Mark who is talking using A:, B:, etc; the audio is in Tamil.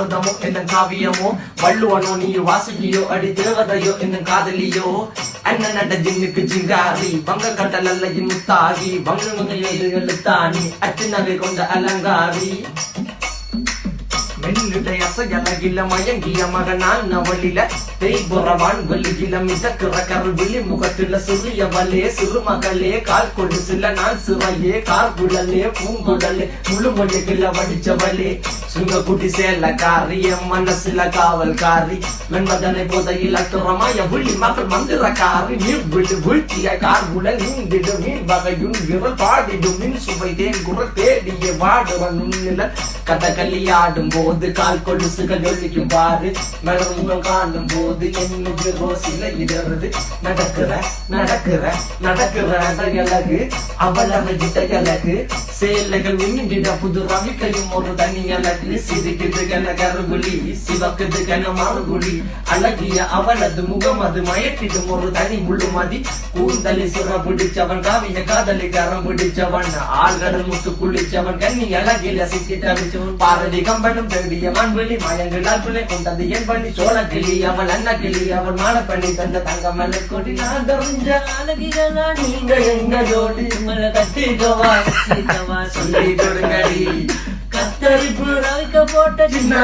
A: பாரதமோ என்ன காவியமோ வள்ளுவனோ நீ வாசுகியோ அடி தேவதையோ என்ன காதலியோ. அண்ணன் நட ஜின்னுக்கு ஜிங்காரி வங்க கடல் அல்ல முத்தாகி வங்க எழுத்தானி அச்சு நகை கொண்ட அலங்காரி. மெல்லிடை அசையலகில மயங்கிய மகனான் நவளில தேய்புறவான் வெளியில மிதக்கிற கருவிழி முகத்துல சிறிய வலே சிறுமகளே கால் கொண்டு சில நான் சிறையே கார்குழலே பூங்குழலே வடிச்ச வடிச்சவளே. சுங்க குட்டி சேலக்காரி என் மனசுல காவல்காரி. மென்பதனை போதையில் அத்துறமாய விழி மகள் மந்திரக்காரி. நீர் விட்டு வீழ்த்திய கார் உடல் நீந்திடு மீன் வகையும் விரல் பாடிடும். மின் சுவை தேன் குரல் தேடிய வாடுவன் உன்னில கதகளி ஆடும் போது கால் கொலுசுகள் ஒழிக்கும் பாரு. மலர் காணும் போது என்னுக்கு ரோசில இடறது. நடக்கிற நடக்கிற நடக்கிற அழகு அவள் அவகிட்ட அழகு. சேலைகள் மின்னிட புது ரவிக்கையும் ஒரு தனி அழகு. சிரிக்குது கன கருகுலி சிவக்குது கன மறுகுலி அழகிய அவளது முகம் அது மயக்கிடும் ஒரு தனி முழுமதி. கூந்தலி சுர பிடிச்சவன் காவிய காதலி கரம் பிடிச்சவன். ஆள்கடல் முத்து குளிச்சவன் கண்ணி அழகில சிக்கி தவிச்சவன் பாரதி கம்பனும் தேடிய மண்வெளி மயங்களால் பிள்ளை கொண்டது. என் பண்ணி சோழ கிளி அவள் அண்ணா கிளி அவள் மாட பண்ணி தந்த தங்க மல்ல கொடி. நான் தெரிஞ்ச நீங்க எங்க ஜோடி
B: உங்களை கட்டிக்கவா
A: சொல்லி கொடுங்கடி.
B: கத்தரிப்பு ரவிக்க போட்ட
A: சின்ன